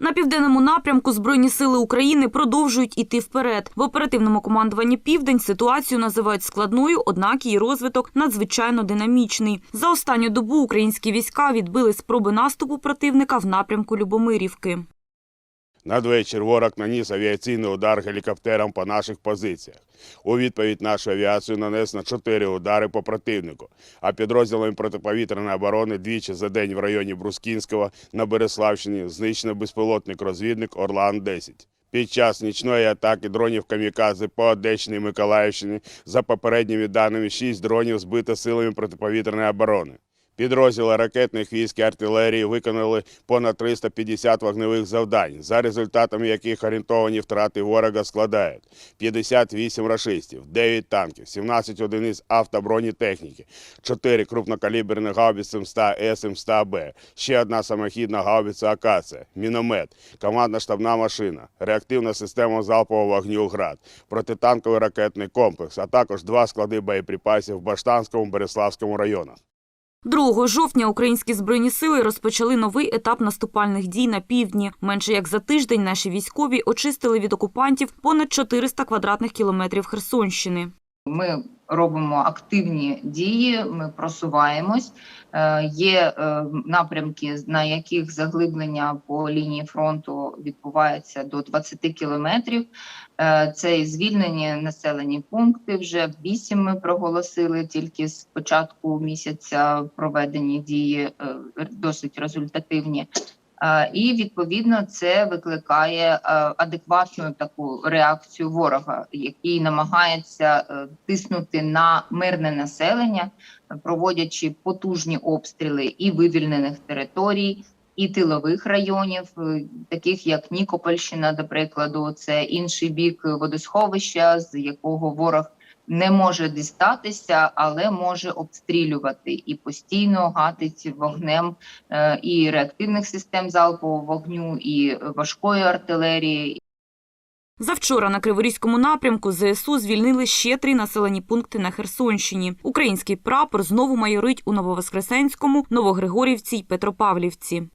На південному напрямку Збройні сили України продовжують іти вперед. В оперативному командуванні Південь ситуацію називають складною, однак її розвиток надзвичайно динамічний. За останню добу українські війська відбили спроби наступу противника в напрямку Любомирівки. Надвечір ворог наніс авіаційний удар гелікоптером по наших позиціях. У відповідь нашу авіацію нанесло чотири удари по противнику, а підрозділами протиповітряної оборони двічі за день в районі Брускінського на Береславщині знищено безпілотник розвідник Орлан-10. Під час нічної атаки дронів камікадзе по Одещині і Миколаївщині за попередніми даними шість дронів збито силами протиповітряної оборони. Підрозділи ракетних військ і артилерії виконали понад 350 вогневих завдань, за результатами яких орієнтовані втрати ворога складають 58 рашистів, 9 танків, 17 одиниць автобронетехніки, 4 крупнокаліберних гаубиці М100 С М100Б, ще одна самохідна гаубиця Акація, міномет, командна штабна машина, реактивна система залпового вогню «Град», протитанковий ракетний комплекс, а також два склади боєприпасів в Баштанському Береславському районах. 2 жовтня українські збройні сили розпочали новий етап наступальних дій на півдні. Менше як за тиждень наші військові очистили від окупантів понад 400 квадратних кілометрів Херсонщини. Ми робимо активні дії, ми просуваємось. Е, Є е, напрямки, на яких заглиблення по лінії фронту відбувається до 20 кілометрів. Е, Це і звільнені населені пункти. Вже вісім ми проголосили тільки з початку місяця проведені дії досить результативні. Е, І відповідно це викликає е, адекватну таку реакцію ворога, який намагається е, тиснути на мирне населення, проводячи потужні обстріли і вивільнених територій, і тилових районів, таких як Нікопольщина, до прикладу, це інший бік водосховища, з якого ворог не може дістатися, але може обстрілювати і постійно гатить вогнем е, і реактивних систем залпового вогню, і важкої артилерії. Завчора на Криворізькому напрямку ЗСУ звільнили ще три населені пункти на Херсонщині. Український прапор знову майорить у Нововоскресенському, Новогригорівці й Петропавлівці.